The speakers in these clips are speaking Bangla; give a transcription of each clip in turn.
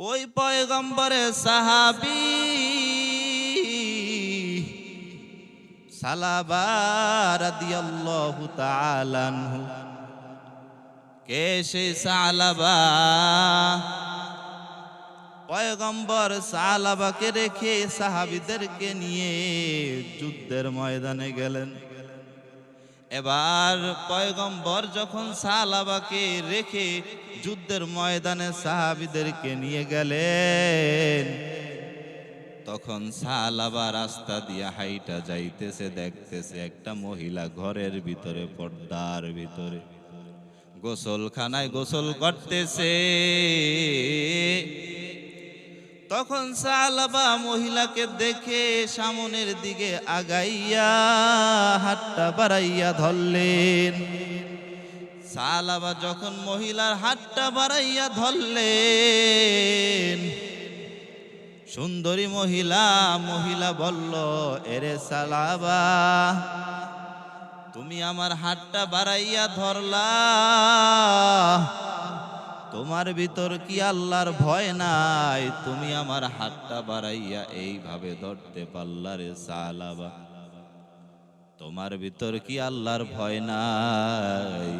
ওই পয়গম্বরে সাহাবি সালাবার তাআলাহু কে সেই সালাবা? পয়গম্বর সালাবাকে রেখে সাহাবিদেরকে নিয়ে যুদ্ধের ময়দানে গেলেন। এবার পয়গম্বর যখন সালাবাকে রেখে যুদ্ধের ময়দানে সাহাবিদেরকে নিয়ে গেলেন, তখন সালাবা রাস্তা দিয়ে হাইটা যাইতেছে, দেখতেছে একটা মহিলা ঘরের ভিতরে, পর্দার ভিতরে গোসলখানায় গোসল করতেছে। তখন সালাবা মহিলাকে দেখে সামনের দিকে আগাইয়া হাতটা বাড়াইয়া ধরলেন। সালাবা যখন মহিলার হাতটা বাড়াইয়া ধরলেন, সুন্দরী মহিলা মহিলা বলল, এরে সালাবা, তুমি আমার হাতটা বাড়াইয়া ধরলা তোমার ভিতর কি আল্লাহর ভয় নাই? তুমি আমার হাতটা বাড়াইয়া এইভাবে ধরতে পাল্লারে সালাবা। তোমার ভিতর কি আল্লাহর ভয় নাই?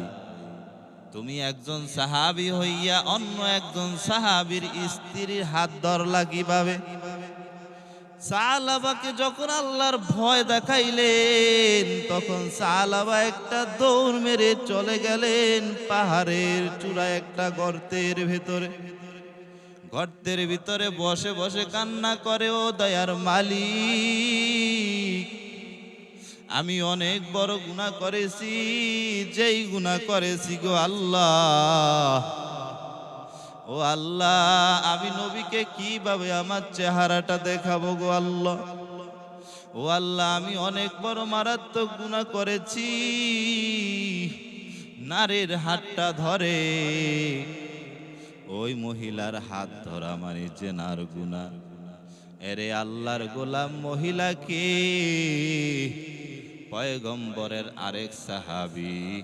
তুমি একজন সাহাবি হইয়া অন্য একজন সাহাবির স্ত্রীর হাত ধরলা কীভাবে? সালাবাকে যখন আল্লাহর ভয় দেখাইলেন, তখন সালাবা একটা দৌড় মেরে চলে গেলেন পাহাড়ের চূড়ায় একটা গর্তের ভেতরে। গর্তের ভিতরে বসে বসে কান্না করে, ও দয়ার মালিক, আমি অনেক বড় গুণা করেছি, যেই গুণা করেছি গো আল্লাহ ও আল্লাহ, আমি নবীকে কীভাবে আমার চেহারাটা দেখাবো গো আল্লাহ? ও আল্লাহ, আমি অনেক বড় মারাত্মক গুণা করেছি। নারীর হাতটা ধরে, ওই মহিলার হাত ধরা মানে জেনার গুণা এরে আল্লাহর গোলাম মহিলাকে পয়গম্বরের আরেক সাহাবি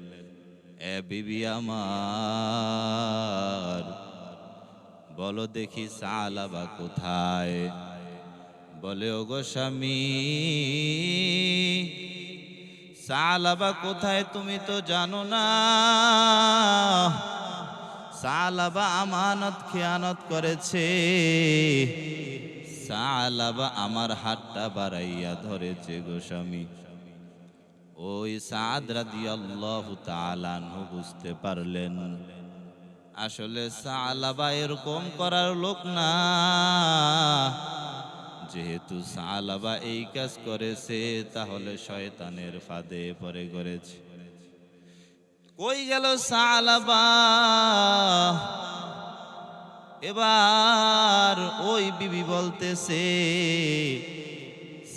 এ বিবি আমার, বলো দেখি সালাবা কোথায়? বলে, ওগো স্বামী সালাবা কোথায় তুমি তো জানো না। সালাবা আমানত খেয়ানত করেছে। সালাবা আমার হাতটা বাড়াইয়া ধরেছে গো স্বামী। ওই সাদ রাদিয়াল্লাহু তাআলা আনহু বুঝতে পারলেন। আসলে সালাবা এরকম করার লোক না। যেহেতু সালাবা এই কাজ করেছে, তাহলে শয়তানের ফাঁদে পড়ে করেছে কই গেল সালাবা? এবার ওই বিবি বলতেছে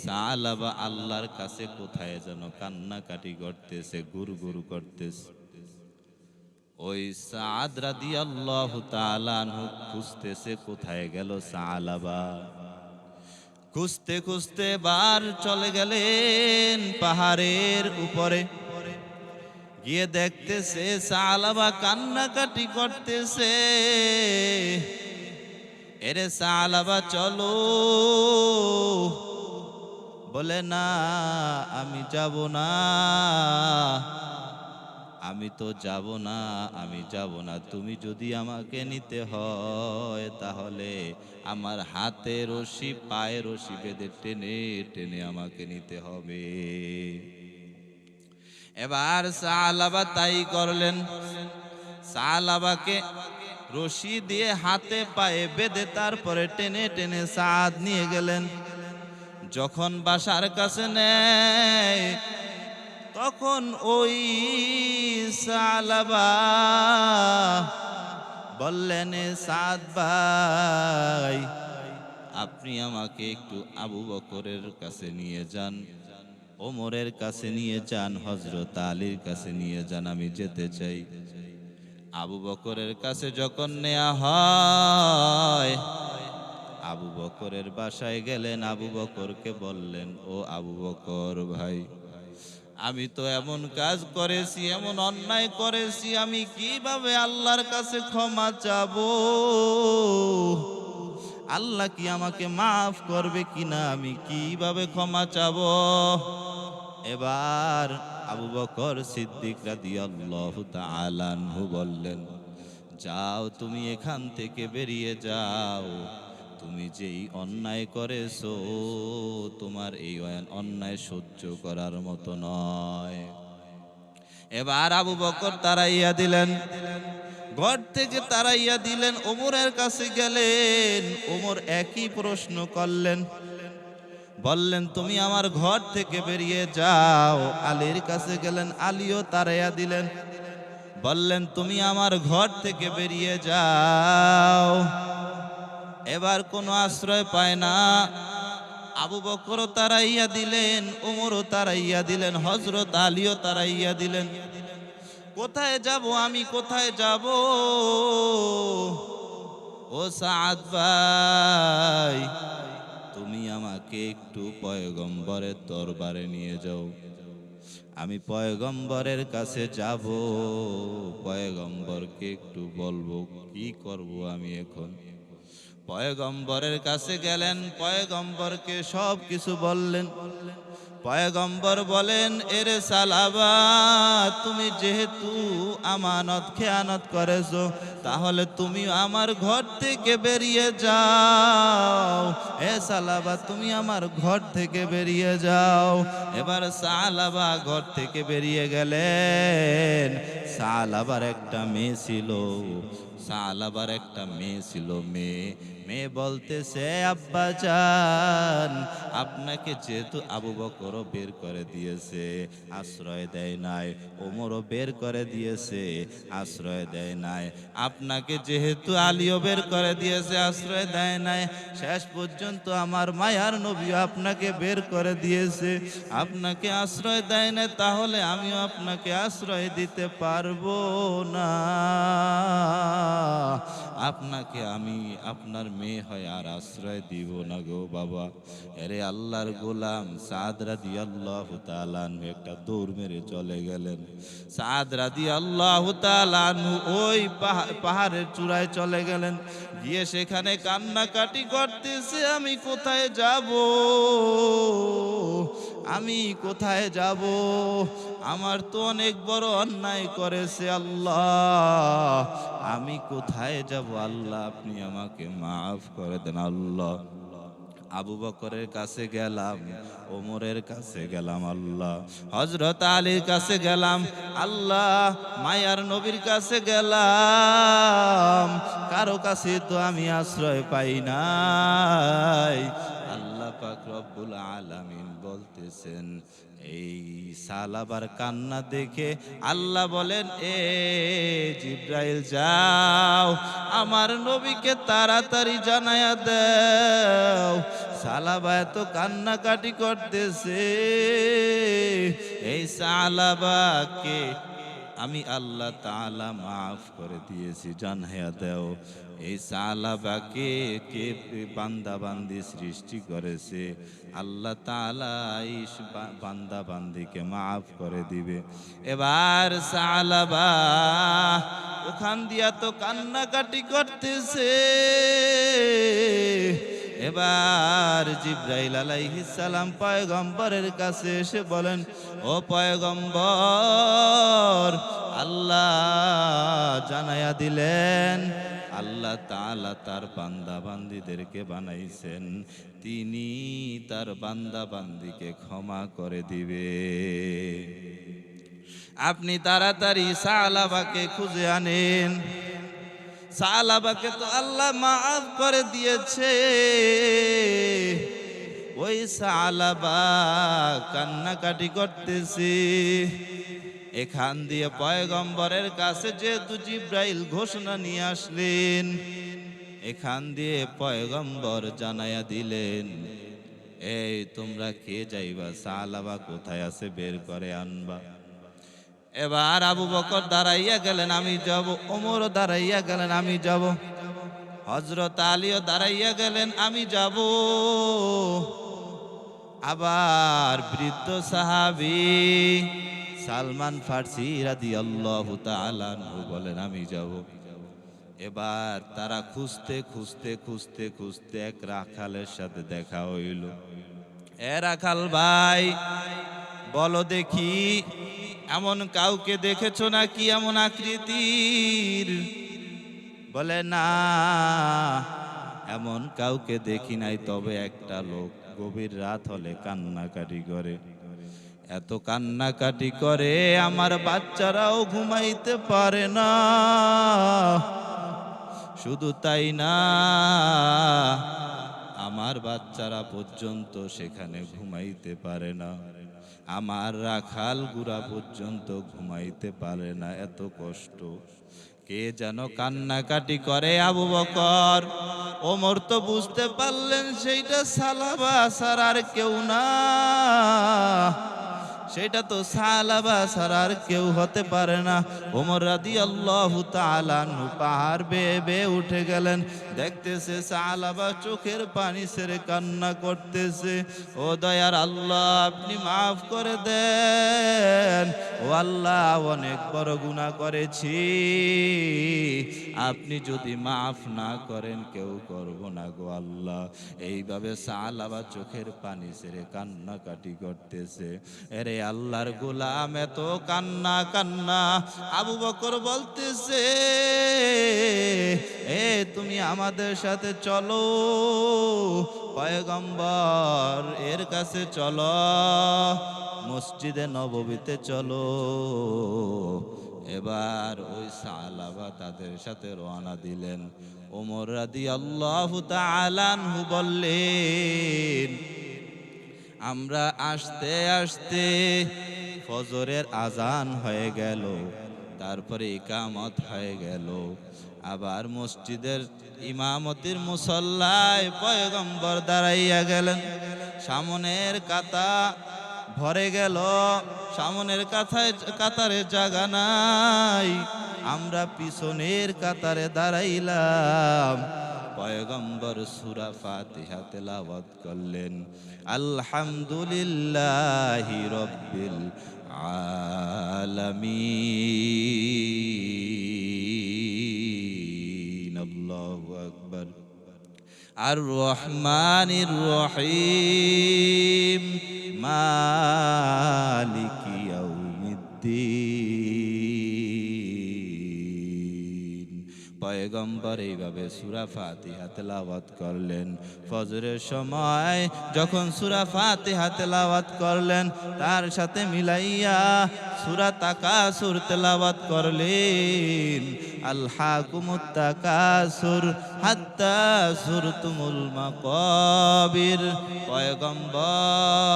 সালাবা আল্লাহর কাছে কোথায় যেন কান্নাকাটি করতেছে গুরু গুরু করতেছে। ওই সাদ রাদি আল্লাহ খুঁজতেছে কোথায় গেল সালাবা। খুঁজতে খুঁজতে বার চলে গেলেন পাহাড়ের উপরে। গিয়ে দেখতেছে সালাবা কান্নাকাটি করতেছে। এরে সালাবা, চলো। বলে, না, আমি যাব না। আমি তো যাব না, আমি যাব না। তুমি যদি আমাকে নিতে হয়, তাহলে আমার হাতে রশি, পায়ে রশি বেঁধে টেনে টেনে আমাকে নিতে হবে। এবার সালাবা তাই করলেন। সালাবাকে রশি দিয়ে হাতে, পায়ে বেঁধে তারপরে টেনে টেনে সাদ নিয়ে গেলেন। যখন বাসার কাছে নেয়, তখন ওই সালাবা বললেন, সাদ ভাই, আপনি আমাকে একটু আবু বকরের কাছে নিয়ে যান, ওমরের কাছে নিয়ে যান হজরত আলীর কাছে নিয়ে যান, আমি যেতে চাই। আবু বকরের কাছে যখন নেওয়া হয় আবু বকরের বাসায় গেলেন, আবু বকরকে বললেন, ও আবু বকর ভাই, আমি তো এমন কাজ করেছি, এমন অন্যায় করেছি, আমি কীভাবে আল্লাহর কাছে ক্ষমা চাবো? আল্লাহ কি আমাকে মাফ করবে কিনা? আমি কীভাবে ক্ষমা চাব? এবার আবু বকর সিদ্দিক রাদিয়াল্লাহু তাআলা বললেন, যাও, তুমি এখান থেকে বেরিয়ে যাও। তুমি যেই অন্যায় করেছ, তোমার এই অন্যায় সহ্য করার মতো নয়। এবার আবু বকর তারাইয়া দিলেন। ঘর থেকে তারাইয়া দিলেন, ওমরের কাছে গেলেন, ওমর একই প্রশ্ন করলেন। বললেন, তুমি আমার ঘর থেকে বেরিয়ে যাও। আলীর কাছে গেলেন, আলীও তারাইয়া দিলেন। বললেন, তুমি আমার ঘর থেকে বেরিয়ে যাও। এবার কোনো আশ্রয় পায় না। আবু বকরও তারাইয়া দিলেন ওমরও তারাইয়া দিলেন হজরত আলীও তারাইয়া দিলেন। কোথায় যাব আমি, কোথায় যাব? ও সাদ ভাই, তুমি আমাকে একটু পয়গম্বরের দরবারে নিয়ে যাও। আমি পয়গম্বরের কাছে যাব। পয়গম্বরকে একটু বলব, কি করব আমি এখন? পয়গম্বরের কাছে গেলেন, পয়গম্বরকে সব কিছু বললেন। পয়গম্বর বলেন, এরে সালাবা, তুমি যেহেতু আমানত, খেয়ানত করেছ, তাহলে তুমি আমার ঘর থেকে বেরিয়ে যাও। এ সালাবা, তুমি আমার ঘর থেকে বেরিয়ে যাও। এবার সালাবা ঘর থেকে বেরিয়ে গেলেন। সালাবার একটা মেয়ে ছিল, সালাবার একটা মেয়ে ছিল মেয়ে। মেয়ে বলতেছে, আব্বা চান আপনাকে যেহেতু আবু বকরও বের করে দিয়েছে, আশ্রয় দেয় নাই, ওমরও বের করে দিয়েছে, আশ্রয় দেয় নাই, আপনাকে যেহেতু আলীও বের করে দিয়েছে, আশ্রয় দেয় নাই, শেষ পর্যন্ত আমার মায়ার নবীও আপনাকে বের করে দিয়েছে, আপনাকে আশ্রয় দেয় না তাহলে আমিও আপনাকে আশ্রয় দিতে পারব না। আপনাকে আমি আপনার মেয়ে হয় আর আশ্রয় দিব না গো বাবা। এরে আল্লাহর গোলাম সাদ রাদি আল্লাহ তালানু একটা দৌড় মেরে চলে গেলেন। সাদ রাদি আল্লাহ তালানু ওই পাহা- পাহাড়ের চূড়ায় চলে গেলেন। গিয়ে সেখানে কান্নাকাটি করতেছে, আমি কোথায় যাব? আমি কোথায় যাব? আমার তো অনেক বড় অন্যায় করেছে আল্লাহ। আমি কোথায় যাব? আল্লাহ, আপনি আমাকে মাফ করে দেন আল্লাহ। আবু বকরের কাছে গেলাম, ওমরের কাছে গেলাম আল্লাহ। হজরত আলীর কাছে গেলাম, আল্লাহ, মায়ার নবীর কাছে গেলাম। কারও কাছে তো আমি আশ্রয় পাই নাই। আল্লাহ পাক রব্বুল আলামিন বলতেছেন, এই সালাবার কান্না দেখে আল্লাহ বলেন, এ জিব্রাইল যাও, আমার নবীকে তাড়াতাড়ি জানায়া দেও। সালাবা এত কান্নাকাটি করতেছে। এই সালাবাকে আমি আল্লাহ তালা মাফ করে দিয়েছি জানাইয়া দেও। এই সালাবাকে কে বান্দা বান্দি সৃষ্টি করেছে, আল্লাহ তাআলা এই বা- বান্দা বান্দিকে মাফ করে দিবে। এবার সালাবা ওখান দিয়া তো কান্নাকাটি করতেছে। এবার জিব্রাইল সালাম পয়গম্বরের কাছে এসে বলেন, ও পয়গম্বর, আল্লাহ জানায়া দিলেন, আল্লাহ তাআলা তার বান্দা বান্দিদেরকে বানাইছেন। তিনি তার বান্দা বান্দিকে ক্ষমা করে দিবে। আপনি তাড়াতাড়ি সালাবাকে খুঁজে আনেন। সালাবাকে তো আল্লাহ মাফ করে দিয়েছে। ওই সালাবা কান্নাকাটি করতেছি। এখান দিয়ে পয়গম্বরের কাছে যেহেতু জিব্রাইল ঘোষণা নিয়ে আসলেন, এখান দিয়ে পয়গম্বর জানাইয়া দিলেন, এই তোমরা কে যাইবা? সালাবা কোথায় আছে? বের করে আনবা। এবার আবু বকর দাঁড়াইয়া গেলেন, আমি যাব। ওমর দাঁড়াইয়া গেলেন, আমি যাব। হজরত আলীও দাঁড়াইয়া গেলেন, আমি যাব। আবার বৃদ্ধ সাহাবি সালমান ফার্সি রাদি আল্লাহ বলেন, আমি যাব। এবার তারা খুঁজতে খুঁজতে খুঁজতে খুঁজতে এক রাখালের সাথে দেখা হইল। এ রাখাল ভাই, বলো দেখি এমন কাউকে দেখেছ নাকি এমন আকৃতির? বলে, না, এমন কাউকে দেখি নাই, তবে একটা লোক গভীর রাত হলে কান্নাকাটি করে। এত কান্নাকাটি করে আমার বাচ্চারাও ঘুমাইতে পারে না। শুধু তাই না, আমার বাচ্চারা পর্যন্ত সেখানে ঘুমাইতে পারে না। আমার রাখাল গুড়া পর্যন্ত ঘুমাইতে পারে না, এত কষ্ট। কে যেন কান্নাকাটি করে আবু বকর। ওমর তো বুঝতে পারলেন, সেইটা সালাবা সার আর কেউ না। সেটা তো সালাবা আর কেউ হতে পারে না। ওমর রাদি আল্লাহ তালানু পাহাড় বেয়ে বেয়ে উঠে গেলেন। দেখতেছে সালাবা চোখের পানি সেরে কান্না করতেছে। ও দয়ার আল্লাহ, আপনি মাফ করে দেন। ও আল্লাহ, অনেক বড় গুনাহ করেছি। আপনি যদি মাফ না করেন, কেউ করব না গো আল্লাহ। এইভাবে সালাবা চোখের পানি সেরে কান্নাকাটি করতেছে। এরে আল্লাহর গোলাম, এত কান্না কান্না। আবু বকর বলতেছে, এ, তুমি আমাদের সাথে চলো, পয়গম্বর, এর কাছে চলো, মসজিদে নববীতে চলো। এবার ওই সালাবা তাদের সাথে রওনা দিলেন। ওমর রাদি আল্লাহ তালানহু বললেন আমরা আসতে আসতে ফজরের আজান হয়ে গেল, তারপরে ইকামত হয়ে গেল। আবার মসজিদের ইমামতির মুসল্লায় পয়গম্বর দাঁড়াইয়া গেলেন। সামনের কাতা ভরে গেল, সামনের কাথায় কাতারে জাগা নাই। আমরা পিছনের কাতারে দাঁড়াইলাম। পয়গম্বর সুরা ফাতিহা তেলাওয়াত করলেন। আলহামদুলিল্লাহি রব্বিল আলামিন। আল্লাহু আকবার। আর রহমানির রহিম। মালিকি ইয়াউমিদ্দিন। পয়গম্বর এইভাবে সুরা ফাতিহা তেলাওয়াত করলেন। ফজরের সময় যখন সুরা ফাতিহা তেলাওয়াত করলেন, তার সাথে মিলাইয়া সুরা তাকাসুর তেলাওয়াত করলেন। আল্লাকুমুত তাকাসুর হাত্তা সুরতুমুল মাকাবির। পয়গম্বর,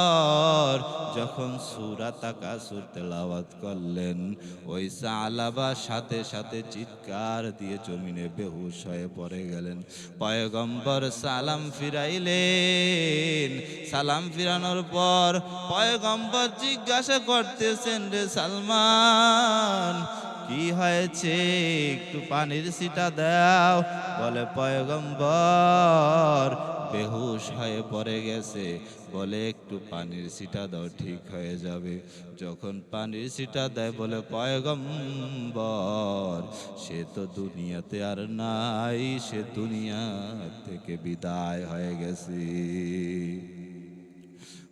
যখন সুরা তাকাসুর তেলাওয়াত করলেন, ওই সালাবা সাথে সাথে চিৎকার দিয়ে জমিনে বেহুশ হয়ে পড়ে গেলেন। পয়গম্বর সালাম ফিরাইলেন। সালাম ফিরানোর পর পয়গম্বর জিজ্ঞাসা করতেছেন, রে সালমান কি হয়েছে? একটু পানির সিটা দাও। বলে পয়গম্বর, বেহুশ হয়ে পড়ে গেছে। বলে, একটু পানির সিটা দাও, ঠিক হয়ে যাবে। যখন পানির সিটা দেয়, বলে পয়গম্বর, সে তো দুনিয়াতে আর নাই, সে দুনিয়া থেকে বিদায় হয়ে গেছে।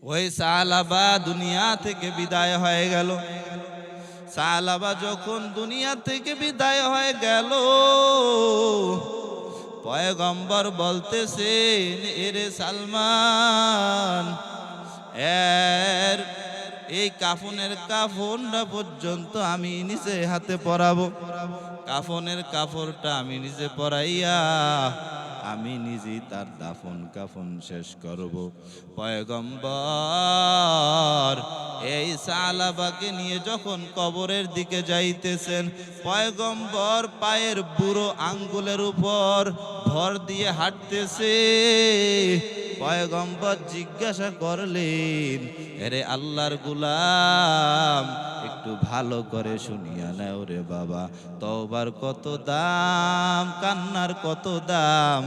ওই সালাবা দুনিয়া থেকে বিদায় হয়ে গেল। সালাবা যখন দুনিয়া থেকে বিদায় হয়ে গেল। পয়গম্বর বলতেছেন, এরে সালমান, এর এই কাফনের কাফনটা পর্যন্ত আমি নিজে হাতে পরাবো। কাফনের কাপড়টা আমি নিজে পরাইয়া আমি নিজেই তার দাফন কাফন শেষ করব। পয়গম্বর, এই সালাবাকে নিয়ে যখন কবরের দিকে যাইতেছেন, পয়গম্বর পায়ের বুড়ো আঙ্গুলের উপর ভর দিয়ে হাঁটতেছে। পয়গম্বর জিজ্ঞাসা করলেন, এরে আল্লাহর গুলাম, একটু ভালো করে শুনিয়া নেও রে বাবা। তওবার কত দাম, কান্নার কত দাম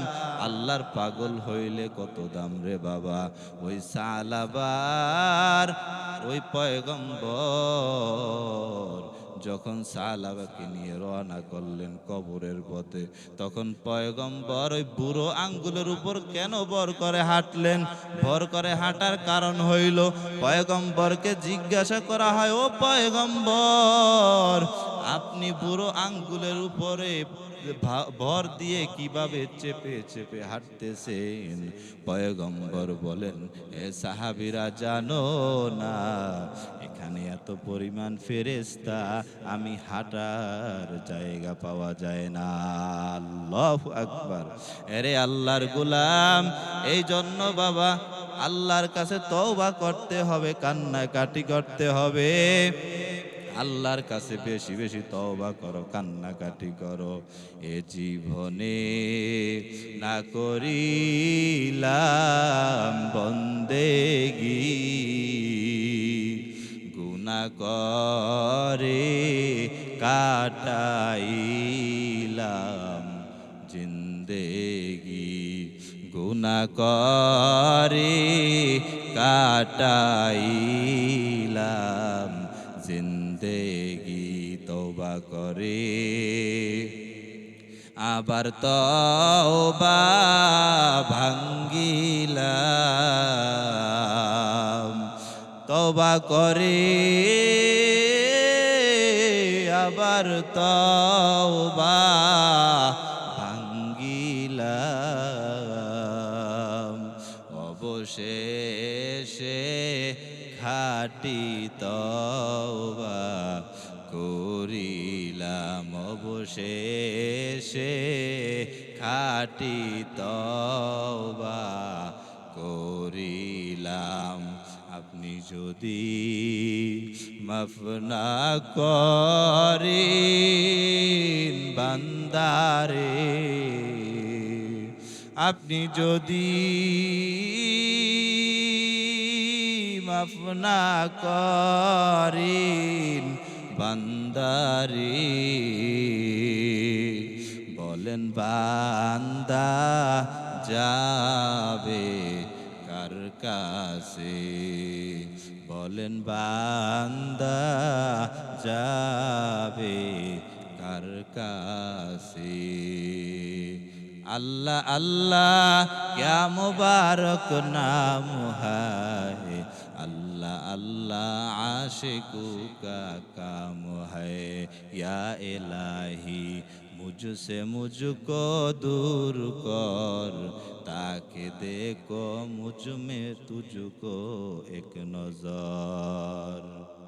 আল্লাহর পাগল হইলে কত দাম রে বাবা? ওই সালাবার, ওই পয়গম্বর যখন সালাবাকে নিয়ে রওনা করলেন কবরের পথে, তখন পয়গম্বর ওই বুড়ো আঙ্গুলের উপর কেন বর করে হাঁটলেন? ভর করে হাঁটার কারণ হইল, পয়গম্বরকে জিজ্ঞাসা করা হয়, ও পয়গম্বর, আপনি বুড়ো আঙ্গুলের উপরে ভর দিয়ে কীভাবে চেপে চেপে হাঁটতেছেন? পয়গম্বর বলেন, এ সাহাবিরা জানো না, এখানে এত পরিমাণ ফেরেস্তা আমি হাঁটার জায়গা পাওয়া যায় না। আল্লাহ আকবার। এরে আল্লাহর গুলাম এই জন্য বাবা, আল্লাহর কাছে তওবা করতে হবে, কান্নাকাটি করতে হবে। আল্লাহর কাছে বেশি বেশি তওবা করো, কান্নাকাটি করো। এ জীবনে না করিলাম বন্দেগি। গুনা করে কাটাইলাম জিন্দেগি। গুনা করে কাটাইলাম তওবা করে। আবার তওবা ভাঙ্গিলাম। তওবা করে। আবার তওবা অবশেষে খাটি তওবা করিলাম। আপনি যদি মাফ না করেন বান্দারে আপনি যদি মাফ না বান্দারি। বলেন, বান্দা যাবে কার কাছে? বলেন, বান্দা যাবে কার কাছে? আল্লাহ আল্লাহ, কে মুবারক নাম হায়। आशिकों का काम है या इलाही मुझसे मुझको दूर कर ताकि देखो मुझ में तुझको एक नजर